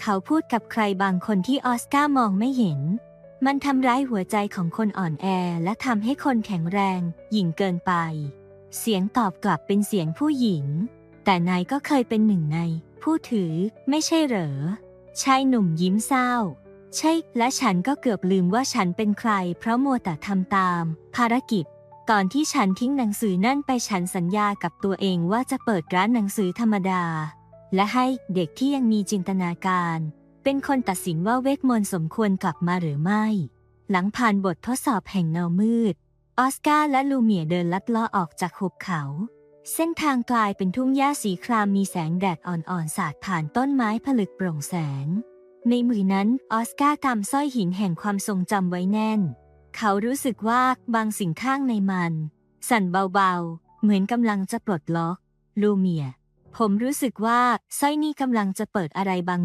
เขาพูดกับใครบางคนที่ออสการ์มองไม่เห็น มันทำร้ายหัวใจของคนอ่อนแอและทำให้คนแข็งแรงหยิ่งเกินไป เสียงตอบกลับเป็นเสียงผู้หญิง แต่นายก็เคยเป็นหนึ่งใน ผู้ถือไม่ใช่เหรอ ชายหนุ่มยิ้มเศร้า ใช่ และฉันก็เกือบลืมว่าฉันเป็นใคร เพราะมัวแต่ทำตาม ภารกิจก่อนที่ฉันทิ้งหนังสือนั่นไปฉันสัญญากับตัวเองว่าจะเปิดร้านหนังสือธรรมดา และให้เด็กที่ยังมีจินตนาการ เป็นคนตัดสินว่าเวทมนต์สมควรกลับมาหรือไม่ หลังผ่านบททดสอบแห่งเงามืด ออสการ์และลูเมียเดินลัดเลาะออกจากหุบเขา เส้นทางกลายเป็นทุ่งหญ้าสีครามมีแสงแดดอ่อนๆสาดผ่านต้นไม้ผลึกโปร่งแสง ในมือนั้นออสการ์กำสร้อยหินแห่งความทรงจำไว้แน่น เขารู้สึกว่าบางสิ่งข้างในมัน สั่นเบาๆ เหมือนกำลังจะปลดล็อก ลูเมีย ผมรู้สึกว่าสร้อยนี้กำลังจะเปิดอะไรบาง